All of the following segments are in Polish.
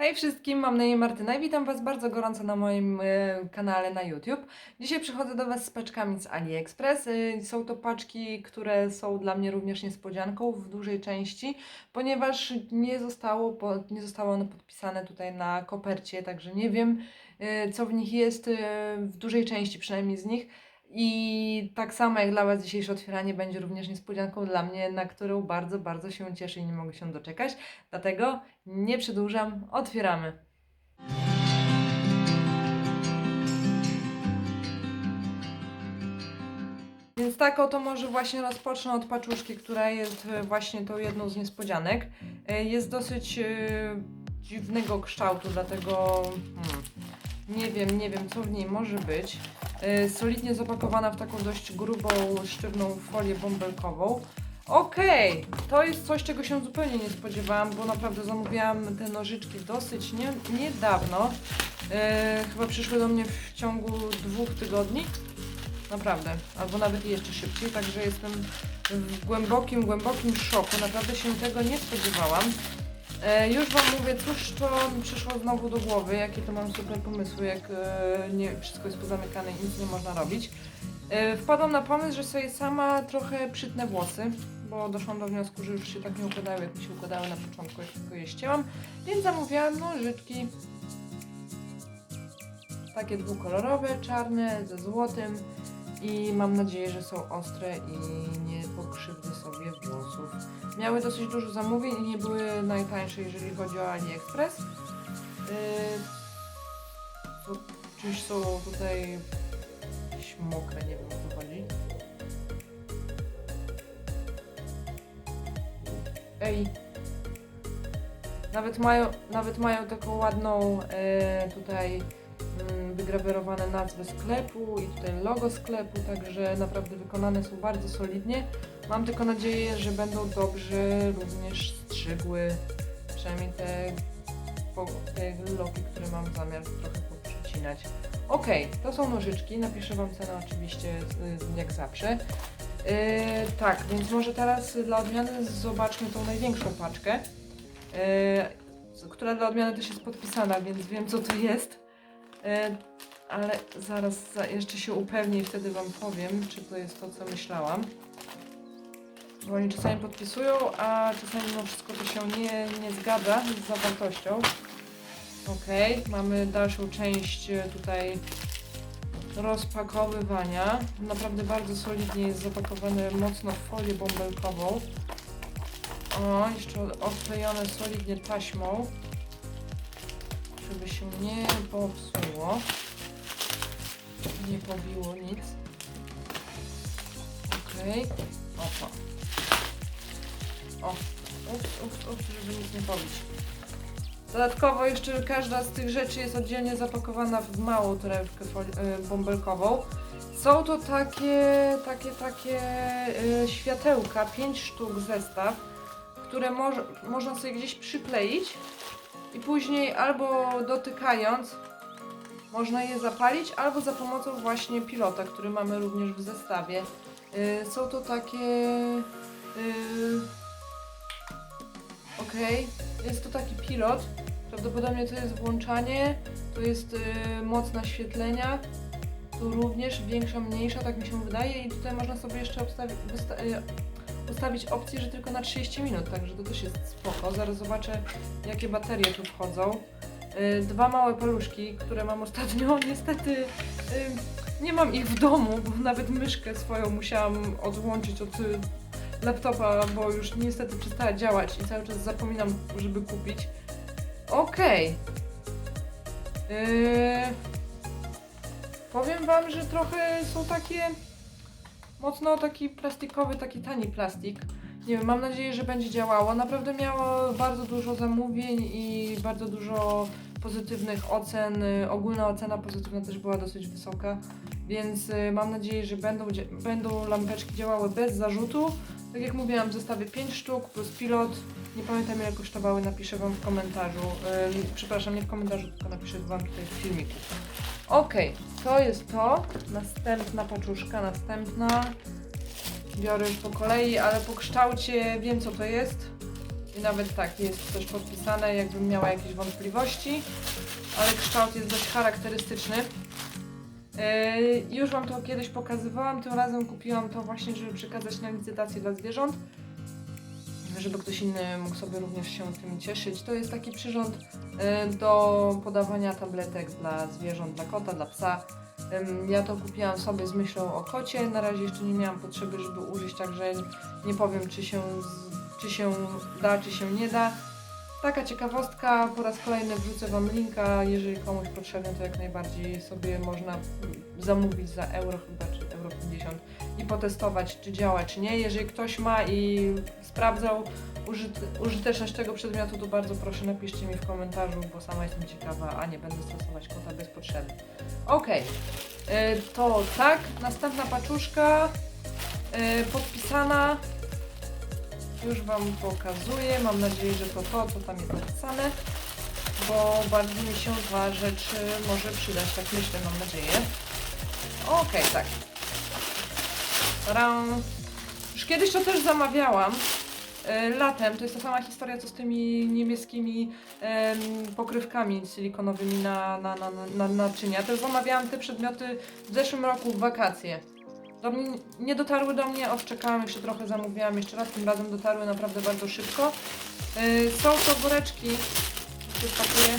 Hej wszystkim, mam na imię Martyna i witam Was bardzo gorąco na moim e, kanale na YouTube. Dzisiaj przychodzę do Was z paczkami z AliExpress. E, są to paczki, które są dla mnie również niespodzianką w dużej części, ponieważ nie zostało, po, nie zostało one podpisane tutaj na kopercie, także nie wiem e, co w nich jest, e, w dużej części przynajmniej z nich. I tak samo jak dla Was dzisiejsze otwieranie będzie również niespodzianką dla mnie, na którą bardzo, bardzo się cieszę i nie mogę się doczekać. Dlatego nie przedłużam, otwieramy. Więc tak oto może właśnie rozpocznę od paczuszki, która jest e, właśnie tą jedną z niespodzianek. E, Jest dosyć e, dziwnego kształtu, dlatego hmm, nie wiem, nie wiem co w niej może być. E, Solidnie zapakowana w taką dość grubą, sztywną folię bąbelkową. Okej, to jest coś, czego się zupełnie nie spodziewałam, bo naprawdę zamówiłam te nożyczki dosyć nie, niedawno. E, chyba przyszły do mnie w ciągu dwóch tygodni. Naprawdę, albo nawet jeszcze szybciej, także jestem w głębokim, głębokim szoku. Naprawdę się tego nie spodziewałam. E, już Wam mówię, cóż to mi przyszło znowu do głowy, jakie to mam super pomysły, jak e, nie, wszystko jest pozamykane i nic nie można robić. E, wpadłam na pomysł, że sobie sama trochę przytnę włosy, bo doszłam do wniosku, że już się tak nie układały, jak mi się układały na początku, jak tylko je ścięłam, więc zamówiłam nożyczki. Takie dwukolorowe, czarne, ze złotym i mam nadzieję, że są ostre i nie pokrzywdzę sobie włosów. Miały dosyć dużo zamówień i nie były najtańsze, jeżeli chodzi o AliExpress. Yy, czyż są tutaj jakieś mokre, nie wiem o co chodzi. Ej! Nawet mają, nawet mają taką ładną e, tutaj mm, wygrawerowane nazwy sklepu i tutaj logo sklepu, także naprawdę wykonane są bardzo solidnie. Mam tylko nadzieję, że będą dobrze również strzygły, przynajmniej te, po, te loki, które mam zamiar trochę poprzecinać. Okej, to są nożyczki, napiszę Wam cenę oczywiście jak zawsze. Yy, tak, więc może teraz dla odmiany zobaczmy tą największą paczkę, yy, która dla odmiany też jest podpisana, więc wiem co to jest. Yy, ale zaraz za, jeszcze się upewnię i wtedy Wam powiem, czy to jest to, co myślałam. Bo oni czasami podpisują, a czasami mimo wszystko to się nie, nie zgadza z zawartością. Okej, mamy dalszą część e, tutaj rozpakowywania. Naprawdę bardzo solidnie jest zapakowane mocno w folię bąbelkową. O, jeszcze odklejone solidnie taśmą, żeby się nie popsuło. Nie pobiło nic. Okej. Opa. O. Ups, ups, żeby nic nie pobić. Dodatkowo jeszcze każda z tych rzeczy jest oddzielnie zapakowana w małą torebkę y, bąbelkową. Są to takie, takie, takie y, światełka, 5 sztuk zestaw, które moż- można sobie gdzieś przykleić i później albo dotykając można je zapalić, albo za pomocą właśnie pilota, który mamy również w zestawie. Y, są to takie... Y, Okej, jest to taki pilot. Prawdopodobnie to jest włączanie, to jest y, moc naświetlenia, tu również większa, mniejsza, tak mi się wydaje i tutaj można sobie jeszcze y, ustawić opcję, że tylko na 30 minut, także to też jest spoko. Zaraz zobaczę jakie baterie tu wchodzą. Y, dwa małe paluszki, które mam ostatnio, niestety y, nie mam ich w domu, bo nawet myszkę swoją musiałam odłączyć od y, laptopa, bo już niestety przestała działać i cały czas zapominam, żeby kupić. Okej. Yy... Powiem Wam, że trochę są takie mocno taki plastikowy, taki tani plastik. Nie wiem, mam nadzieję, że będzie działało. Naprawdę miało bardzo dużo zamówień i bardzo dużo pozytywnych ocen. Ogólna ocena pozytywna też była dosyć wysoka, więc y, mam nadzieję, że będą, będą lampeczki działały bez zarzutu. Tak jak mówiłam, w zestawie 5 sztuk plus pilot. Nie pamiętam ile kosztowały, napiszę Wam w komentarzu. Przepraszam, nie w komentarzu, tylko napiszę Wam tutaj w filmiku. Okej, to jest to. Następna paczuszka, następna. Biorę już po kolei, ale po kształcie wiem co to jest. I nawet tak, jest też podpisane, jakbym miała jakieś wątpliwości, ale kształt jest dość charakterystyczny. Yy, już Wam to kiedyś pokazywałam, tym razem kupiłam to właśnie, żeby przekazać na licytację dla zwierząt, żeby ktoś inny mógł sobie również się tym cieszyć. To jest taki przyrząd yy, do podawania tabletek dla zwierząt, dla kota, dla psa. Ja to kupiłam sobie z myślą o kocie, na razie jeszcze nie miałam potrzeby, żeby użyć, także nie powiem, czy się, czy się da, czy się nie da. Taka ciekawostka, po raz kolejny wrzucę Wam linka, jeżeli komuś potrzebny, to jak najbardziej sobie można zamówić za euro chyba, czy euro 50 i potestować, czy działa, czy nie. Jeżeli ktoś ma i sprawdzał użyt, użyteczność tego przedmiotu, to bardzo proszę napiszcie mi w komentarzu, bo sama jestem ciekawa, a nie będę stosować kota bez potrzeby. Y, to tak, następna paczuszka y, podpisana. Już Wam pokazuję. Mam nadzieję, że to to, co tam jest napisane, bo bardzo mi się ta rzecz y, może przydać, tak myślę, mam nadzieję. Okej, tak. Tadam. Już kiedyś to też zamawiałam. y, Latem, to jest ta sama historia co z tymi niebieskimi em, pokrywkami silikonowymi na, na, na, na naczynia. Też zamawiałam te przedmioty w zeszłym roku w wakacje. Do mnie, nie dotarły do mnie, odczekałam jeszcze trochę, zamówiłam jeszcze raz, tym razem dotarły naprawdę bardzo szybko. Yy, są to woreczki, się pakuję.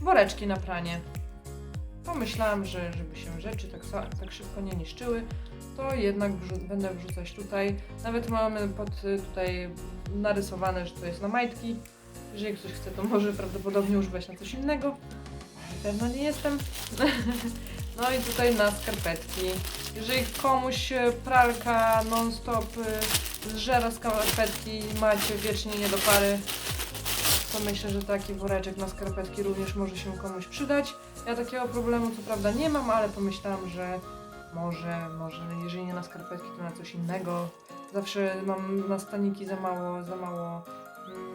Woreczki na pranie. Pomyślałam, że żeby się rzeczy tak, tak szybko nie niszczyły, to jednak będę wrzucać tutaj. Nawet mamy pod y, tutaj narysowane, że to jest na majtki. Jeżeli ktoś chce, to może prawdopodobnie używać na coś innego. Pewna nie jestem. No i tutaj na skarpetki. Jeżeli komuś pralka non-stop y, zżera skarpetki i macie wiecznie nie do pary, to myślę, że taki woreczek na skarpetki również może się komuś przydać. Ja takiego problemu co prawda nie mam, ale pomyślałam, że może, może jeżeli nie na skarpetki, to na coś innego. Zawsze mam na staniki za mało, za mało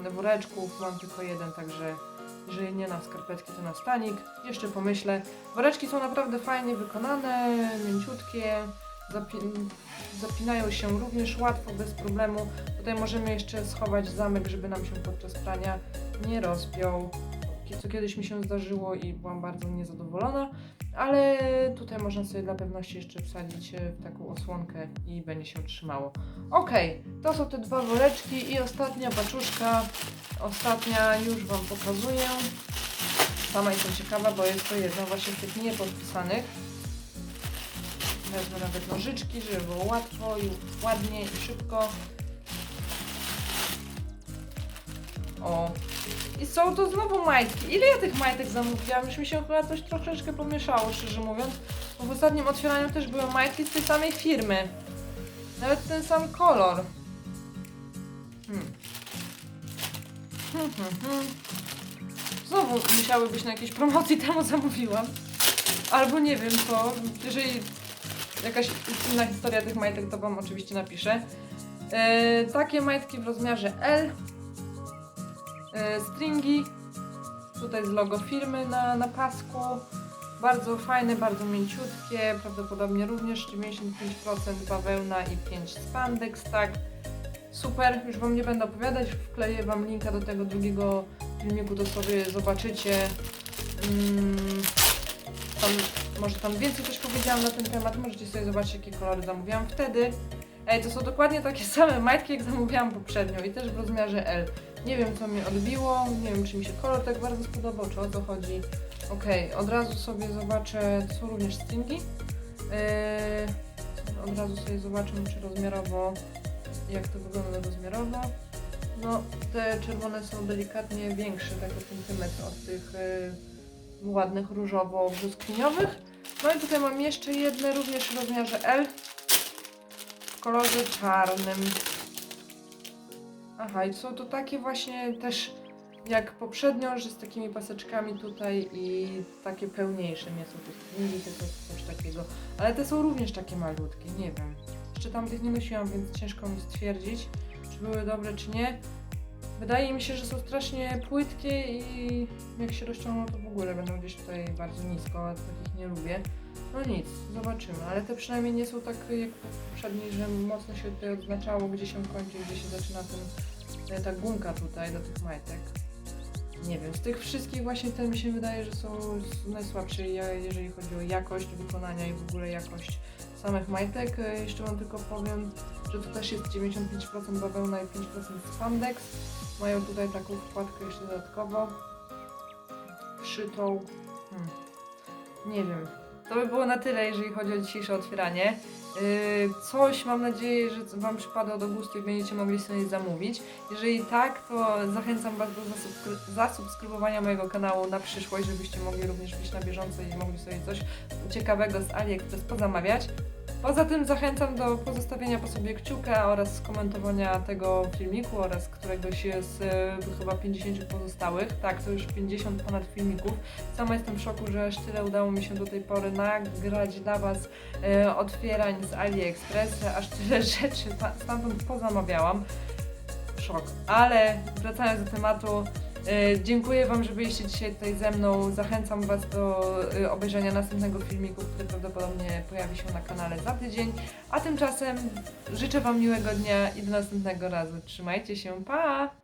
mm, woreczków, mam tylko jeden, także jeżeli nie na skarpetki, to na stanik. Jeszcze pomyślę. Woreczki są naprawdę fajnie wykonane, mięciutkie, zapi- zapinają się również łatwo, bez problemu. Tutaj możemy jeszcze schować zamek, żeby nam się podczas prania nie rozpiął. Co kiedyś mi się zdarzyło i byłam bardzo niezadowolona, ale tutaj można sobie dla pewności jeszcze wsadzić e, w taką osłonkę i będzie się trzymało. Ok, to są te dwa woreczki i ostatnia paczuszka. Ostatnia już Wam pokazuję. Sama jestem ciekawa, bo jest to jedna właśnie z tych niepodpisanych. Wezmę nawet nożyczki, żeby było łatwo i ładnie i szybko. O. I są to znowu majtki. Ile ja tych majtek zamówiłam? Już mi się chyba coś troszeczkę pomieszało, szczerze mówiąc. Bo w ostatnim otwieraniu też były majtki z tej samej firmy. Nawet ten sam kolor. Hmm. Hmm, hmm. Znowu musiały być na jakiejś promocji, temu zamówiłam. Albo nie wiem co, jeżeli jakaś inna historia tych majtek, to Wam oczywiście napiszę. E, takie majtki w rozmiarze L. E, stringi. Tutaj z logo firmy na, na pasku. Bardzo fajne, bardzo mięciutkie, prawdopodobnie również 95% bawełna i 5 spandex, tak. Super, już Wam nie będę opowiadać, wkleję Wam linka do tego drugiego filmiku, to sobie zobaczycie. Mm, tam, może tam więcej coś powiedziałam na ten temat, możecie sobie zobaczyć jakie kolory zamówiłam wtedy. Ej, to są dokładnie takie same majtki jak zamówiłam poprzednio i też w rozmiarze L. Nie wiem co mnie odbiło, nie wiem czy mi się kolor tak bardzo spodobał, czy o co chodzi. Okej, od razu sobie zobaczę, to są również stringi. Yy, od razu sobie zobaczymy czy rozmiarowo, jak to wygląda rozmiarowo. No, te czerwone są delikatnie większe, tak o centymetr od tych yy, ładnych różowo-brzuskwiniowych. No i tutaj mam jeszcze jedne, również w rozmiarze L, w kolorze czarnym. Aha, i są to takie właśnie też jak poprzednio, że z takimi paseczkami tutaj i takie pełniejsze. Nie są to tylko coś takiego. Ale te są również takie malutkie, nie wiem. Jeszcze tamtych nie nosiłam, więc ciężko mi stwierdzić, czy były dobre, czy nie. Wydaje mi się, że są strasznie płytkie i jak się rozciągną, to w ogóle będą gdzieś tutaj bardzo nisko, a takich nie lubię. No nic, zobaczymy, ale te przynajmniej nie są tak jak poprzedniej, że mocno się tutaj odznaczało, gdzie się kończy, gdzie się zaczyna ten, ta gumka tutaj do tych majtek. Nie wiem, z tych wszystkich właśnie ten mi się wydaje, że są ja- jeżeli chodzi o jakość wykonania i w ogóle jakość samych majtek. E, Jeszcze wam tylko powiem, że to też jest 95% bawełna i 5% spandex. Mają tutaj taką wkładkę jeszcze dodatkowo szytą. Hmm. Nie wiem. To by było na tyle, jeżeli chodzi o dzisiejsze otwieranie. Yy, coś mam nadzieję, że Wam przypada do gustu i będziecie mogli sobie zamówić. Jeżeli tak, to zachęcam Was do zasubskry- zasubskrybowania mojego kanału na przyszłość, żebyście mogli również być na bieżąco i mogli sobie coś ciekawego z AliExpress pozamawiać. Poza tym zachęcam do pozostawienia po sobie kciuka oraz skomentowania tego filmiku oraz któregoś z e, chyba 50 pozostałych. Tak, to już 50 ponad filmików. Sama jestem w szoku, że aż tyle udało mi się do tej pory nagrać dla Was e, otwierań z AliExpress, aż tyle rzeczy ta- stamtąd pozamawiałam. Szok. Ale wracając do tematu, dziękuję Wam, że byliście dzisiaj tutaj ze mną. Zachęcam Was do e, obejrzenia następnego filmiku, który prawdopodobnie pojawi się na kanale za tydzień. A tymczasem życzę Wam miłego dnia i do następnego razu. Trzymajcie się, pa!